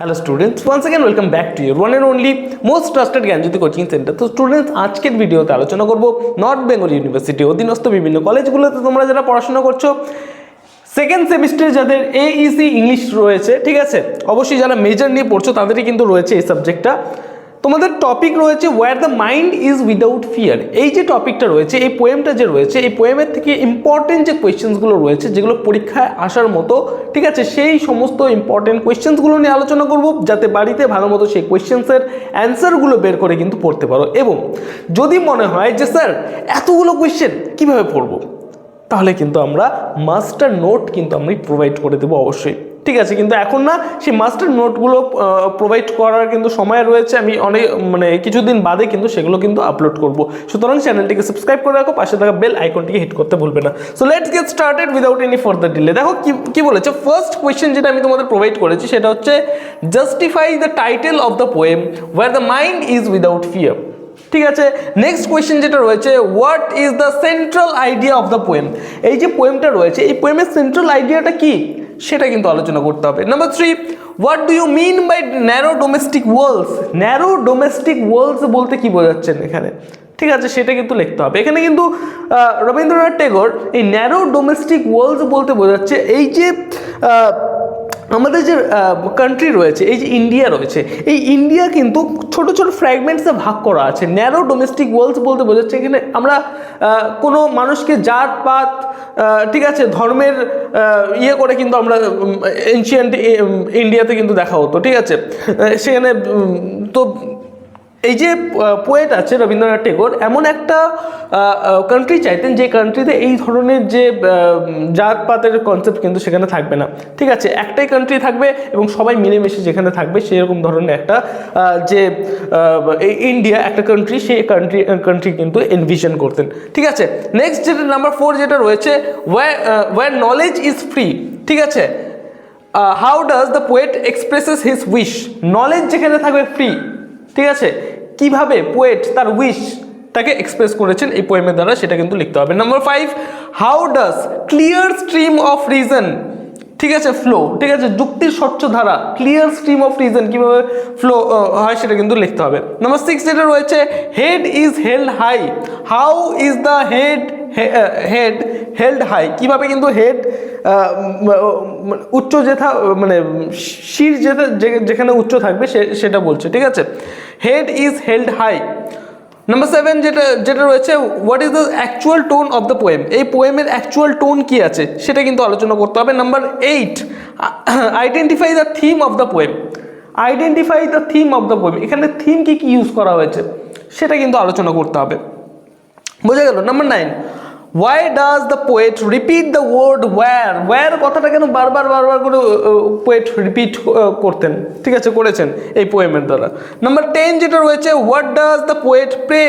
Hello students once again welcome back to your one and only most trusted Gyanjyoti coaching centre তো students আজকের ভিডিওতে আলোচনা করব north Bengal university অধীনস্থ বিভিন্ন কলেজগুলোতে তোমরা যারা পড়াশোনা করছ সেকেন্ড সেমিস্টারে যাদের এইসি ইংলিশ রয়েছে, ঠিক আছে? অবশ্যই যারা মেজর নিয়ে পড়ছো, তাদেরই কিন্তু রয়েছে এই সাবজেক্টটা তোমাদের টপিক রয়েছে where the mind is without fear এই যে টপিকটা রয়েছে, এই পোয়েমটা যে রয়েছে, এই পোয়েমের থেকে ইম্পর্টেন্ট যে কোয়েশ্চেন্সগুলো রয়েছে, যেগুলো পরীক্ষায় আসার মতো, ঠিক আছে? সেই সমস্ত ইম্পর্টেন্ট কোয়েশ্চেন্সগুলো নিয়ে আলোচনা করব, যাতে বাড়িতে ভালো মতো সেই কোয়েশ্চেন্সের অ্যান্সারগুলো বের করে কিন্তু পড়তে পারো। এবং যদি মনে হয় যে, স্যার, এতগুলো কোয়েশ্চেন কীভাবে পড়ব? তাহলে কিন্তু আমরা মাস্টার নোট কিন্তু আমি প্রোভাইড করে দেবো অবশ্যই। ঠিক আছে কিন্তু এখন না সেই মাস্টার নোটগুলো প্রোভাইড করার কিন্তু সময় রয়েছে। আমি অনেক মানে কিছুদিন বাদে কিন্তু সেগুলো কিন্তু আপলোড করব। সুতরাং চ্যানেলটিকে সাবস্ক্রাইব করে রাখো, পাশে থাকা বেল আইকনটিকে হিট করতে ভুলবে না। So let's get started without any further delay দেখো কি কি বলেছে? ফার্স্ট কোয়েশ্চেন যেটা আমি তোমাদের প্রোভাইড করেছি, সেটা হচ্ছে justify the title of the poem where the mind is without fear ঠিক আছে? নেক্সট কোয়েশ্চেন যেটা রয়েছে what is the central idea of the poem এই যে পোয়েমটা রয়েছে, এই পোয়েমের সেন্ট্রাল আইডিয়াটা কি? সেটা কিন্তু আলোচনা করতে হবে। Number three what do you mean by narrow domestic walls narrow domestic walls বলতে কি বোঝাচ্ছেন এখানে? ঠিক আছে, সেটা কিন্তু লিখতে হবে। এখানে কিন্তু রবীন্দ্রনাথ টেগোর এই ন্যারো ডোমেস্টিক ওয়ার্লস বলতে বোঝাচ্ছে এই যে আমাদের যে কান্ট্রি রয়েছে, এই যে ইন্ডিয়া রয়েছে, এই ইন্ডিয়া কিন্তু ছোট ছোট ফ্র্যাগমেন্টসে ভাগ করা আছে। ন্যারো ডোমেস্টিক ওয়ার্লস বলতে বোঝাচ্ছে এখানে আমরা কোনো মানুষকে জাত, পাত ঠিক আছে, ধর্মের ইয়ে করে কিন্তু আমরা এনশিয়েন্ট ইন্ডিয়াতে কিন্তু দেখা হতো, ঠিক আছে? সেখানে তো এই যে পোয়েট আছে রবীন্দ্রনাথ টেগোর, এমন একটা কান্ট্রি চাইতেন যে কান্ট্রিতে এই ধরনের যে জাতপাতের কনসেপ্ট কিন্তু সেখানে থাকবে না। ঠিক আছে, একটাই কান্ট্রি থাকবে এবং সবাই মিলেমিশে যেখানে থাকবে সেরকম ধরনের একটা যে ইন্ডিয়া একটা কান্ট্রি সেই কান্ট্রি কান্ট্রি কিন্তু এনভিশন করতেন। ঠিক আছে নেক্সট যেটা নাম্বার ফোর যেটা রয়েছে where where knowledge is free ঠিক আছে how does the poet expresses his wish knowledge যেখানে থাকবে ফ্রি ঠিক আছে কীভাবে পোয়েট তার উইশ তাকে এক্সপ্রেস করেছেন এই পোয়েমের দ্বারা সেটা কিন্তু লিখতে হবে। Number five how does clear stream of reason ঠিক আছে ফ্লো ঠিক আছে, যুক্তির স্বচ্ছ ধারা ক্লিয়ার স্ট্রিম অফ রিজন কীভাবে ফ্লো হয় সেটা কিন্তু লিখতে হবে। নাম্বার সিক্স যেটা রয়েছে head is held high how is the head head held high কীভাবে কিন্তু হেড উচ্চ যেথা মানে শির যেটা যেখানে উচ্চ থাকবে সেটা বলছে, ঠিক আছে? Head is held high number seven যেটা যেটা রয়েছে what is the actual tone of the poem এই পোয়েমের অ্যাকচুয়াল টোন কী আছে, সেটা কিন্তু আলোচনা করতে হবে। Number eight identify the theme of the poem identify the theme of the poem এখানে থিম কী কী ইউজ করা হয়েছে, সেটা কিন্তু আলোচনা করতে হবে। বোঝা গেল? Number nine why does the poet repeat the word where where কথাটা কেন বারবার বারবার করে পোয়েট রিপিট করতেন? ঠিক আছে, করেছেন এই পোয়েমের দ্বারা। নাম্বার টেন যেটা রয়েছে what does the poet pray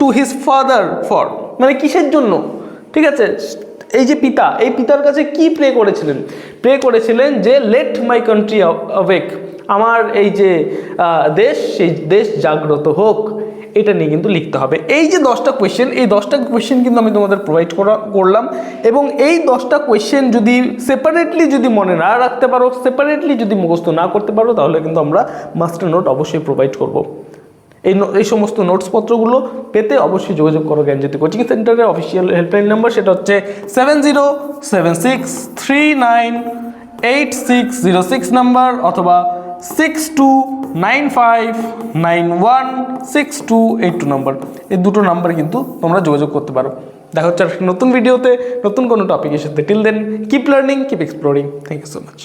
to his father for মানে কিসের জন্য? ঠিক আছে, এই যে পিতা, এই পিতার কাছে কি প্রে করেছিলেন? প্রে করেছিলেন যে লেট মাই কান্ট্রি অবেক আমার এই যে দেশ, সেই দেশ জাগ্রত হোক। এটা নিয়ে কিন্তু লিখতে হবে। এই যে দশটা কোয়েশ্চেন এই দশটা কোয়েশ্চেন কিন্তু আমি তোমাদের প্রোভাইড করা, করলাম এবং এই দশটা কোয়েশ্চেন যদি সেপারেটলি যদি মনে না রাখতে পারো সেপারেটলি যদি মুখস্থ না করতে পারো, তাহলে কিন্তু আমরা মাস্টার নোট অবশ্যই প্রোভাইড করব। এই এই সমস্ত নোটসপত্রগুলো পেতে অবশ্যই যোগাযোগ করো জ্ঞানজ্যোতি কোচিং সেন্টারের অফিসিয়াল হেল্পলাইন নাম্বার সেটা হচ্ছে seven zero seven six three nine eight six zero six number অথবা six two nine five nine one six two eight two number এই দুটো নাম্বার কিন্তু তোমরা যোগাযোগ করতে পারো। দেখা হচ্ছে নতুন ভিডিওতে নতুন কোনো টপিকের সাথে। Till then keep learning keep exploring thank you so much